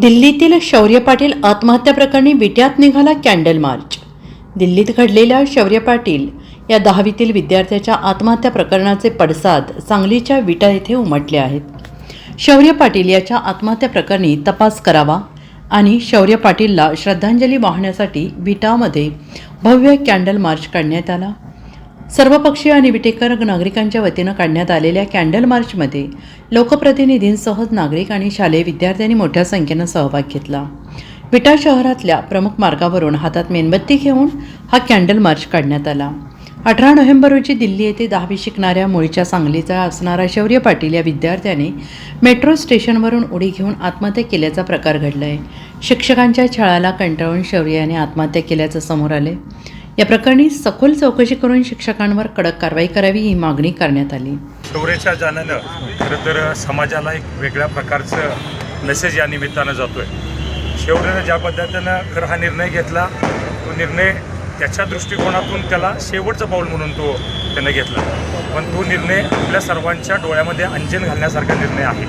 दिल्लीतील शौर्य पाटील आत्महत्या प्रकरणी विट्यात निघाला कॅन्डल मार्च. दिल्लीत घडलेल्या शौर्य पाटील या दहावीतील विद्यार्थ्याच्या आत्महत्या प्रकरणाचे पडसाद सांगलीच्या विटा येथे उमटले आहेत. शौर्य पाटील याच्या आत्महत्या प्रकरणी तपास करावा आणि शौर्य पाटीलला श्रद्धांजली वाहण्यासाठी विटामध्ये भव्य कॅन्डल मार्च काढण्यात आला. सर्वपक्षीय आणि विटेकर नागरिकांच्या वतीनं काढण्यात आलेल्या कॅन्डल मार्चमध्ये लोकप्रतिनिधींसह नागरिक आणि शालेय विद्यार्थ्यांनी मोठ्या संख्येनं सहभाग घेतला. विटा शहरातल्या प्रमुख मार्गावरून हातात मेणबत्ती घेऊन हा कॅन्डल मार्च काढण्यात आला. अठरा नोव्हेंबर रोजी दिल्ली येथे दहावी शिकणाऱ्या मुळीच्या सांगलीचा असणारा शौर्य पाटील या विद्यार्थ्याने मेट्रो स्टेशनवरून उडी घेऊन आत्महत्या केल्याचा प्रकार घडला आहे शिक्षकांच्या छळाला कंटाळून शौर्याने आत्महत्या केल्याचं समोर आले या प्रकरणी सखोल चौकशी करून शिक्षकांवर कडक कारवाई करावी ही मागणी करण्यात आली. शौर्याच्या जाण्यानं खरं तर समाजाला एक वेगळ्या प्रकारचं मेसेज या निमित्तानं जातो आहे शौर्यानं ज्या पद्धतीनं खरं हा निर्णय घेतला तो निर्णय त्याच्या दृष्टिकोनातून त्याला शेवटचं पाऊल म्हणून तो त्यानं घेतला. पण तो निर्णय आपल्या सर्वांच्या डोळ्यामध्ये अंजन घालण्यासारखा निर्णय आहे.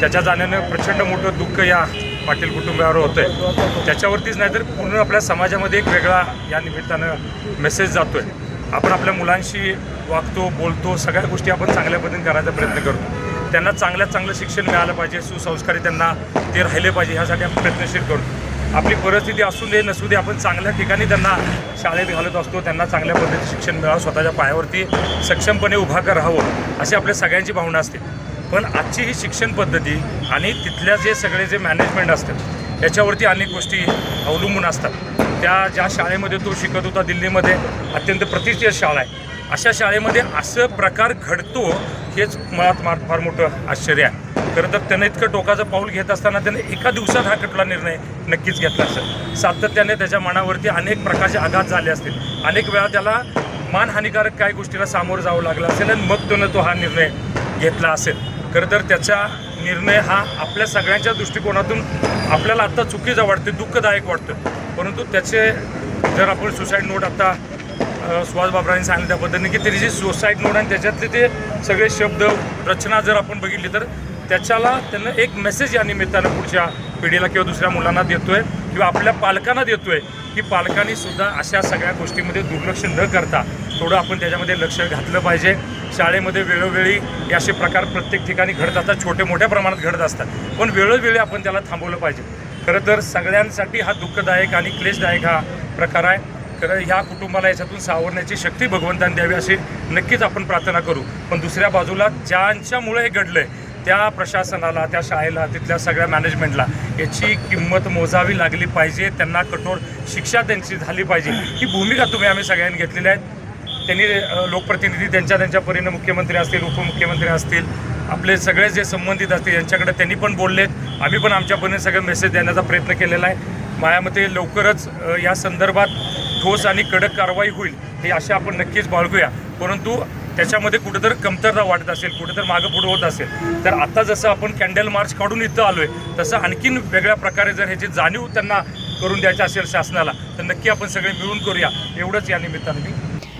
त्याच्या जाण्यानं प्रचंड मोठं दुःख या पाटील कुटुंबावर होतं आहे त्याच्यावरतीच नाही तर पूर्ण आपल्या समाजामध्ये एक वेगळा या निमित्तानं मेसेज जातो आहे आपण आपल्या मुलांशी वागतो बोलतो सगळ्या गोष्टी आपण चांगल्या पद्धतीने करायचा प्रयत्न करतो. त्यांना चांगल्यात चांगलं शिक्षण मिळालं पाहिजे सुसंस्कारी त्यांना ते राहिले पाहिजे ह्यासाठी आपण प्रयत्नशील करतो. आपली परिस्थिती असू दे नसू दे आपण चांगल्या ठिकाणी त्यांना शाळेत घालत असतो त्यांना चांगल्या पद्धतीचं शिक्षण मिळावं स्वतःच्या पायावरती सक्षमपणे उभा करावं अशी आपल्या सगळ्यांची भावना असते. पण आजची ही शिक्षण पद्धती आणि तिथल्या जे सगळे जे मॅनेजमेंट असतात याच्यावरती अनेक गोष्टी अवलंबून असतात. त्या ज्या शाळेमध्ये तो शिकत होता दिल्लीमध्ये अत्यंत प्रतिष्ठित शाळा आहे. अशा शाळेमध्ये असं प्रकार घडतो हेच मुळात मार फार मोठं आश्चर्य आहे. खरं तर त्यानं इतकं टोकाचं पाऊल घेत असताना त्याने एका दिवसात हा कटला निर्णय नक्कीच घेतला असेल. सातत्याने त्याच्या मनावरती अनेक प्रकारचे आघात झाले असतील. अनेक वेळा त्याला मानहानिकारक काही गोष्टीला सामोरं जावं लागलं असेल आणि मग त्यानं तो हा निर्णय घेतला असेल. खरं तर त्याचा निर्णय हा आपल्या सगळ्यांच्या दृष्टिकोनातून आपल्याला आत्ता चुकीचं वाटते दुःखदायक वाटतं. परंतु त्याचे जर आपण सुसाईड नोट आता सुहास बाबरांनी सांगितलं त्या पद्धतीने की त्याची जी सुसाईड नोट आणि त्याच्यातले ते सगळे शब्द रचना जर आपण बघितली तर त्याच्याला त्यांना एक मेसेज या निमित्तानं पुढच्या पिढीला किंवा दुसऱ्या मुलांना देतोय किंवा आपल्या पालकांना देतोय की पालकांनी सुद्धा अशा सगळ्या गोष्टीमध्ये दुर्लक्ष न करता थोडं आपण त्याच्यामध्ये लक्ष घातलं पाहिजे. शाळेमध्ये वेळोवेळी हे असे प्रकार प्रत्येक ठिकाणी घडत असतात. छोटे मोठ्या प्रमाणात घडत असतात. पण वेळोवेळी आपण त्याला थांबवलं पाहिजे. खरं तर सगळ्यांसाठी हा दुःखदायक आणि क्लेशदायक हा प्रकार आहे. खरं ह्या कुटुंबाला याच्यातून सावरण्याची शक्ती भगवंतांनी द्यावी अशी नक्कीच आपण प्रार्थना करू. पण दुसऱ्या बाजूला ज्यांच्यामुळे हे घडलंय त्या प्रशासनाला त्या शाळेला तिथल्या सगळ्या मॅनेजमेंटला याची किंमत मोजावी लागली पाहिजे. त्यांना कठोर शिक्षा त्यांची झाली पाहिजे. ही भूमिका तुम्ही आम्ही सगळ्यांनी घेतलेल्या आहेत त्यांनी लोकप्रतिनिधी त्यांच्या त्यांच्या परीने मुख्यमंत्री असतील उपमुख्यमंत्री असतील आपले सगळे जे संबंधित असतील यांच्याकडे त्यांनी पण बोललेत. आम्ही पण आमच्या परीने सगळं मेसेज देण्याचा प्रयत्न केलेला आहे. माझ्या मते लवकरच या संदर्भात ठोस आणि कडक कारवाई होईल हे अशा आपण नक्कीच बाळगूया. परंतु त्याच्यामध्ये कुठेतरी कमतरता वाटत असेल कुठेतरी मागं पुढं होत असेल. तर आता जसं आपण कॅन्डल मार्च काढून इथं आलो आहे तसं आणखीन वेगळ्या प्रकारे जर ह्याची जाणीव त्यांना करून द्यायची असेल शासनाला तर नक्की आपण सगळे मिळून करूया. एवढंच या निमित्तानं मी